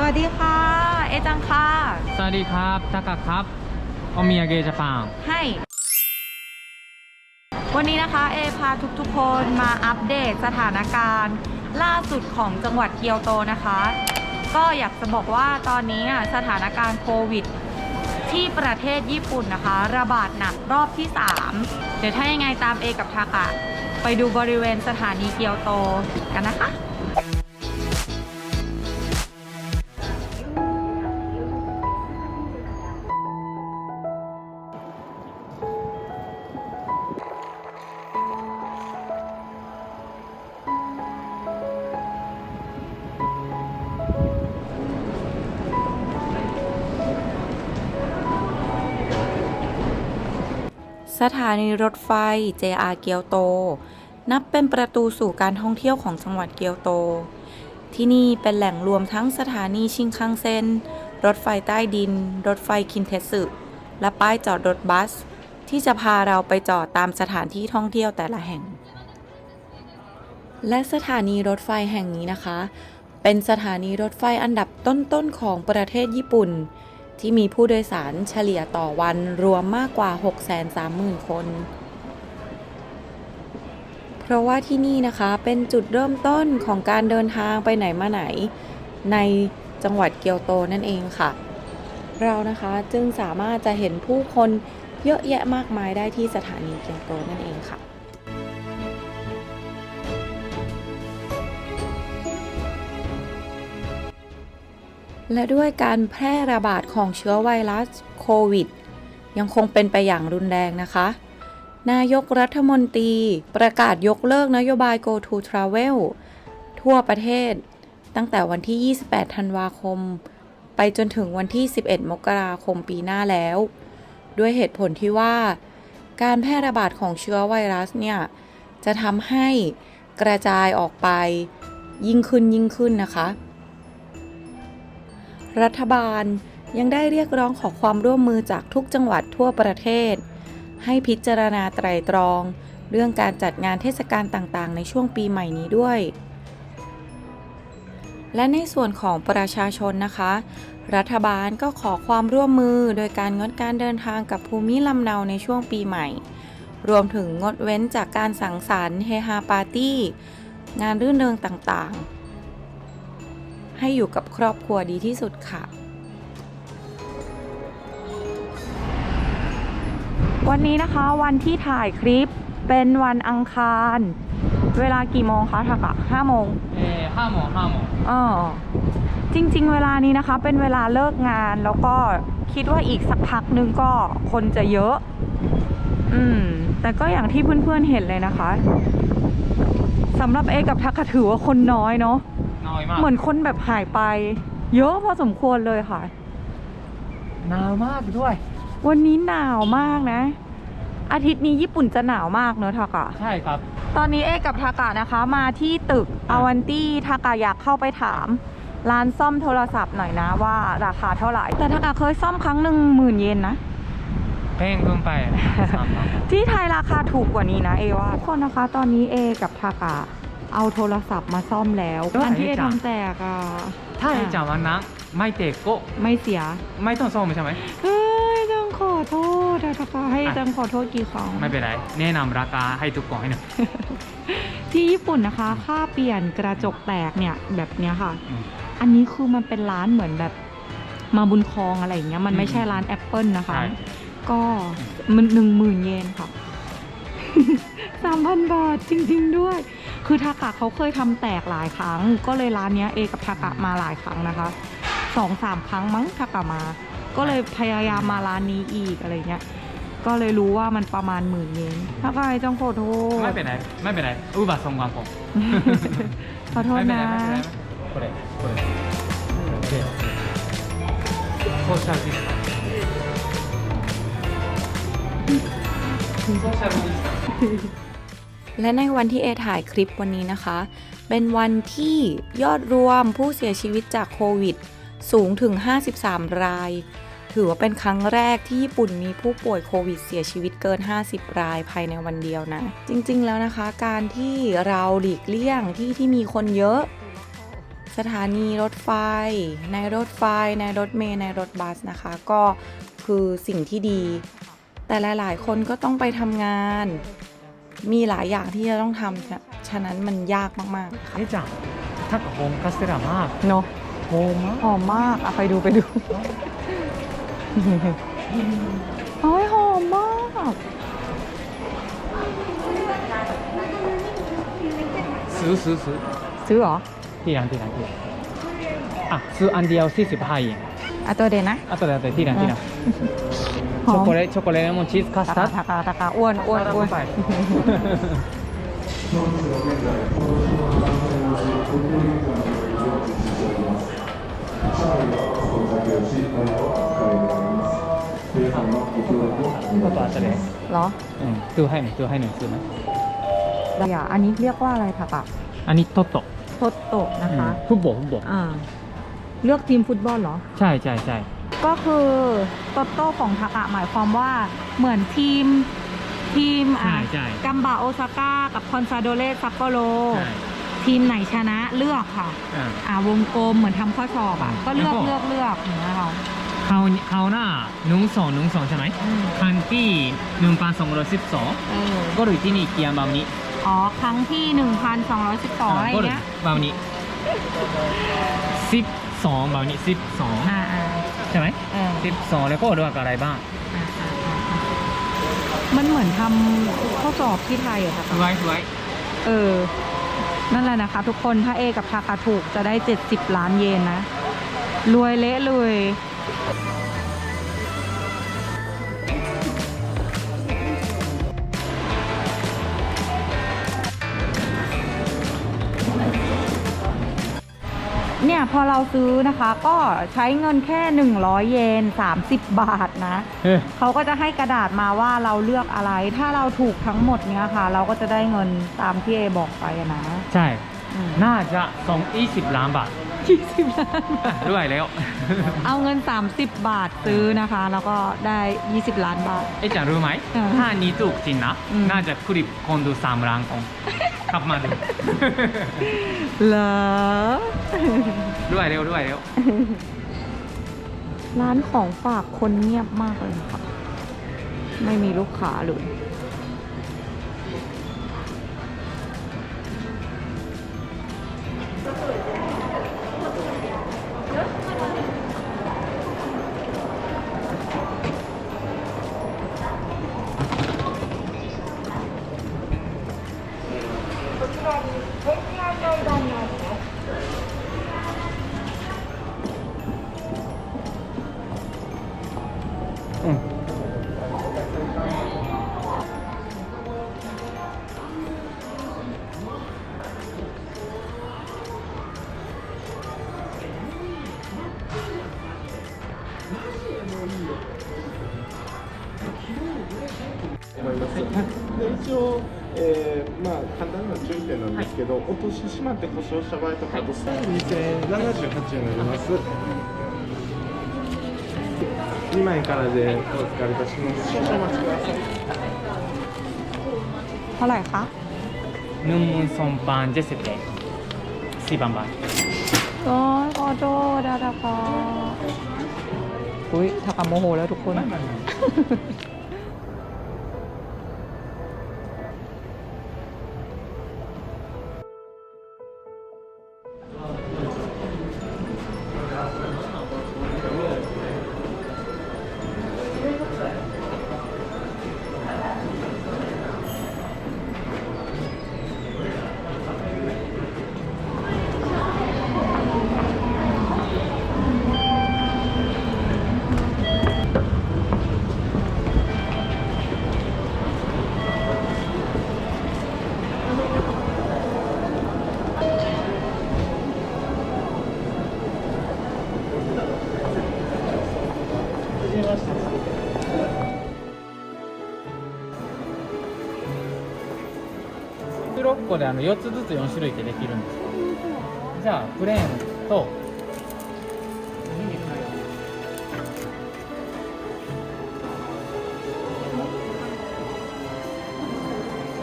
สวัสดีค่ะ เอจังค่ะ สวัสดีครับตากะครับโอมิยาเกะญี่ปุ่นให้ วันนี้นะคะเอพาทุกๆคนมาอัปเดตสถานการณ์ ล่าสุดของจังหวัดเกียวโตนะคะ ก็อยากจะบอกว่าตอนนี้อะสถานการณ์โควิด ที่ประเทศญี่ปุ่นนะคะ ระบาดหนักรอบที่ 3 เดี๋ยวถ้ายังไงตามเอกับทากะ ไปดูบริเวณสถานีเกียวโตกันนะคะ สถานีรถไฟ JR เกียวโต นับเป็นประตูสู่การท่องเที่ยวของจังหวัดเกียวโต ที่นี่เป็นแหล่งรวมทั้งสถานีชิงคังเซ็น รถไฟใต้ดิน รถไฟคินเทสึ และป้ายจอดรถบัส ที่จะพาเราไปจอดตามสถานที่ท่องเที่ยวแต่ละแห่ง และสถานีรถไฟแห่งนี้นะคะ เป็นสถานีรถไฟอันดับต้นๆของประเทศญี่ปุ่น ที่มีผู้โดยสารเฉลี่ยต่อวันรวมมากกว่า 630,000 คน เพราะว่าที่นี่นะคะเป็นจุดเริ่มต้นของการเดินทางไปไหนมาไหน ในจังหวัดเกียวโตนั่นเองค่ะ เรานะคะจึงสามารถจะเห็นผู้คนเยอะแยะมากมายได้ที่สถานีเกียวโตนั่นเองค่ะ และด้วยการแพร่ระบาดของเชื้อไวรัสโควิด ยังคงเป็นไปอย่างรุนแรงนะคะ นายกรัฐมนตรีประกาศยกเลิกนโยบาย Go to Travel ทั่วประเทศ ตั้งแต่วันที่ 28 ธันวาคม ไปจนถึงวันที่ 11 มกราคมปีหน้าแล้ว ด้วยเหตุผลที่ว่า การแพร่ระบาดของเชื้อไวรัสเนี่ย จะทำให้กระจายออกไปยิ่งขึ้นยิ่งขึ้นนะคะ รัฐบาลยังได้เรียกร้องขอความร่วมมือจากทุกจังหวัดทั่วประเทศ ให้พิจารณาไตรตรอง เรื่องการจัดงานเทศกาลต่างๆ ในช่วงปีใหม่นี้ด้วย และในส่วนของประชาชนนะคะ รัฐบาลก็ขอความร่วมมือโดยการงดการเดินทางกับภูมิลำเนาในช่วงปีใหม่ รวมถึงงดเว้นจากการสังสรรค์เฮฮาปาร์ตี้ งานรื่นเริงต่างๆ ให้อยู่กับครอบครัวดีที่สุดค่ะ วันนี้นะคะวันที่ถ่ายคลิปเป็นวันอังคาร เวลากี่โมงคะทักอะห้าโมงเออห้าโมงห้าโมงอ๋อจริง ๆ เวลานี้นะคะ เป็นเวลาเลิกงานแล้วก็คิดว่าอีกสักพักนึงก็คนจะเยอะ อืม แต่ก็อย่างที่เพื่อนๆเห็นเลยนะคะสำหรับเอกับทักะถือว่าคนน้อยเนาะ น้อยมากเหมือนคนแบบหายไป เยอะพอสมควรเลยค่ะ หนาวมากด้วย วันนี้หนาวมากนะ อาทิตย์นี้ญี่ปุ่นจะหนาวมากเนอะทากะ ใช่ครับ ตอนนี้เอกับทากะนะคะ มาที่ตึกอวันตี้ทากะอยากเข้าไปถาม ร้านซ่อมโทรศัพท์หน่อยนะว่าราคาเท่าไหร่ แต่ทากะเคยซ่อมครั้งหนึ่งหมื่นเยนนะเพลงขึ้นไปสามพันที่ไทยราคาถูกกว่านี้นะเอว่าทุกคนนะคะ ตอนนี้เอกับทากะ เอาโทรศัพท์มาซ่อมแล้วอันที่เอทำแตกอะถ้าเอจังวันนั้นไม่เตะก็ไม่เสีย ไม่ต้องซ่อมใช่ไหมเฮ้ยจังขอโทษแต่ทากะให้จังขอโทษกี่ครั้งไม่เป็นไร แนะนำราคาให้ทุกคนให้หน่อยที่ญี่ปุ่นนะคะ ค่าเปลี่ยนกระจกแตกเนี่ยแบบเนี้ยค่ะอืมอันนี้คือมันเป็นร้านเหมือนแบบมาบุญคลองอะไรอย่างเงี้ยมันไม่ใช่ร้านแอปเปิลนะคะใช่ก็มันหนึ่งหมื่นเยนค่ะสามพันบาทจริง ๆ ด้วย คือทากะเขาเคยทำแตกหลายครั้ง ก็เลยร้านเนี้ยเอกับทากะมาหลายครั้งนะคะสองสามครั้งมั้งทากะมา ก็เลยพยายามมาร้านนี้อีกอะไรเงี้ย ก็เลยรู้ว่ามันประมาณหมื่นเยนทากะจังขอโทษ ไม่เป็นไร ไม่เป็นไรอุบัติสงความผม ขอโทษ ไม่เป็น นะ ไรไม่เป็นไรこれこれでソーシャルディスタンスソーシャルディスタンス และในวันที่เอถ่ายคลิปวันนี้นะคะ เป็นวันที่ยอดรวมผู้เสียชีวิตจากโควิด สูงถึง 53 ราย ถือว่าเป็นครั้งแรกที่ญี่ปุ่นมีผู้ป่วยโควิดเสียชีวิตเกิน 50 รายภายในวันเดียวนะ จริงๆแล้วนะคะ การที่เราหลีกเลี่ยงที่ที่มีคนเยอะ สถานีรถไฟ ในรถไฟ ในรถเมล์ในรถบัสนะคะ ก็คือสิ่งที่ดี แต่หลายๆ คนก็ต้องไปทำงาน มีหลายอย่างที่จะต้องทำฉะฉะนั้นมันยากมากๆค่ะ えちゃんなんか本カステラマーク เนาะ ほんま หอมมากอะไปดูไปดู โอ้ยหอมมาก ซื้อซื้อซื้อ ซื้อเหรอ ที่ร้านที่ร้านที่ร้านอ่ะซื้ออันเดียว45円 อะตัวเดนนะ あとであとでที่ร้านที่ร้าน ช็อกโกแลตช็อกโกแลตมอนชีสคัสตาร์ดทากาทากาอ้วนอ้วนอ้วนไปก็ตัวอะไรเหรออืมตัวให้หน่อยตัวให้หน่อยคือไหมอย่าอันนี้เรียกว่าอะไรทากาอันนี้โตโตโตโตนะคะฟุตบอลฟุตบอลอ่าเลือกทีมฟุตบอลเหรอ ใช่ใช่ใช่ ก็คือโตโต้ของทากะหมายความว่าเหมือนทีมทีมอะใช่ใช่ กัมบาโอซาก้ากับคอนซาโดเรซัปโปโร ใช่ทีมไหนชนะเลือกค่ะ อ่า อ่าวงกลมเหมือนทำข้อสอบอะ ก็เลือกแล้วก็ เลือกเลือกอย่างเงี้ยค่ะเขาเขาหน้าหนึ่งสองหนึ่งสองใช่ไหมอืมครั้งที่หนึ่งพันสองร้อยสิบสองเออก็เลยที่นี่เกียร์แบบนี้อ๋อ ครั้งที่ 1,212อะไรก็เลยเงี้ยแบบนี้สิบสองแบบนี้สิบสองอ่าอ่า ใช่ไหมเออสิบสองแล้วก็เลือกอะไรบ้างอ่าอ่าอ่าอ่ามันเหมือนทำข้อสอบที่ไทยอะค่ะ สวยสวยเออ นั่นแหละนะคะ ทุกคนถ้าเอกับทาคาถูกจะได้ 70 ล้านเยนนะ รวยเละเลย เนี่ยพอเราซื้อนะคะก็ใช้เงินแค่ 100 เยน 30 บาทนะ เฮ้ย เขาก็จะให้กระดาษมาว่าเราเลือกอะไร ถ้าเราถูกทั้งหมดเนี้ยค่ะ เราก็จะได้เงินตามที่เอบอกไปอะนะ ใช่อืม น่าจะสองยี่สิบล้านบาท20ล้านบาทด้วยแล้ว เอาเงิน 30 บาทซื้อนะคะ แล้วก็ได้ 20 ล้านบาท เอ๊ะจังรู้ไหม เออถ้านี้ถูกจริงนะ อืม น่าจะคลิปคนดูสามล้านคนกลับมาดู เหรอ ด้วยเร็วด้วยเร็วร้านของฝากคนเงียบมากเลยค่ะ ไม่มีลูกค้าเลย ど、落とししまって故障した場合とか、あと2078円になります。2枚からでお預かりいたします。少々お待ちください。 เท่าไหร่คะ หนึ่งหมื่นสองพันเจ็ดสิบเอ็ดสี่พันบาท โอ้ยขอโทษดาดาคออุ้ยทากาโมโหแล้วทุกคน 6個であの4つずつ4種類ってできるんですよじゃあプレーンと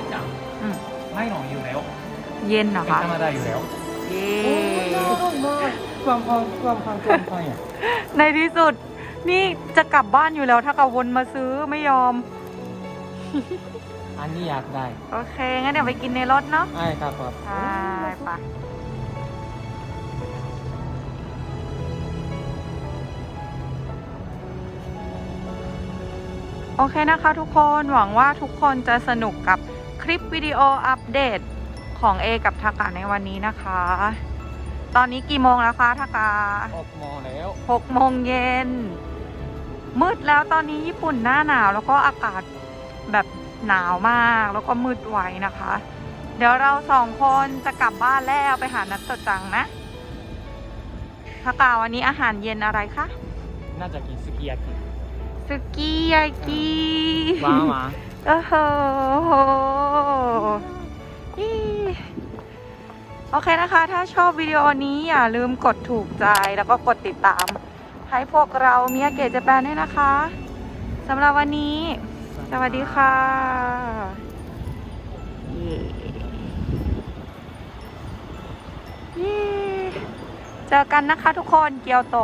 じゃあ อืม ไม่หลงอยู่แล้ว เย็นเหรอ เป็น คะ ธรรมดาอยู่แล้ว เย้ ความความความความความความอ่ะ ในที่สุด นี่จะกลับบ้านอยู่แล้วถ้ากับวนมาซื้อไม่ยอม อันนี้อยากได้โอเค งั้นเดี๋ยวไปกินในรถเนาะไอ้ครับครับใช่ปะโอเคนะคะทุกคนหวังว่าทุกคนจะสนุกกับคลิปวิดีโออัปเดตของเอกับทากาในวันนี้นะคะ ตอนนี้กี่โมงแล้วคะทากาออกมอแล้วหกโมงเย็น มืดแล้วตอนนี้ญี่ปุ่นหน้าหนาวแล้วก็อากาศแบบหนาวมากแล้วก็มืดไวนะคะ เดี๋ยวเราสองคนจะกลับบ้านแล้วไปหานัดตดจังนะทากาวันนี้อาหารเย็นอะไรคะ น่าจะกินสกิยากิสุกี้ยากิว้าวมาโอ้โหอีโอเคนะคะ ถ้าชอบวิดีโอนี้อย่าลืมกดถูกใจแล้วก็กดติดตาม ให้พวกเราเมียเกตจแปนด้วยนะคะสำหรับวันนี้ สวัสดีค่ะเย่เย่เจอกันนะคะทุกคนเกียวโต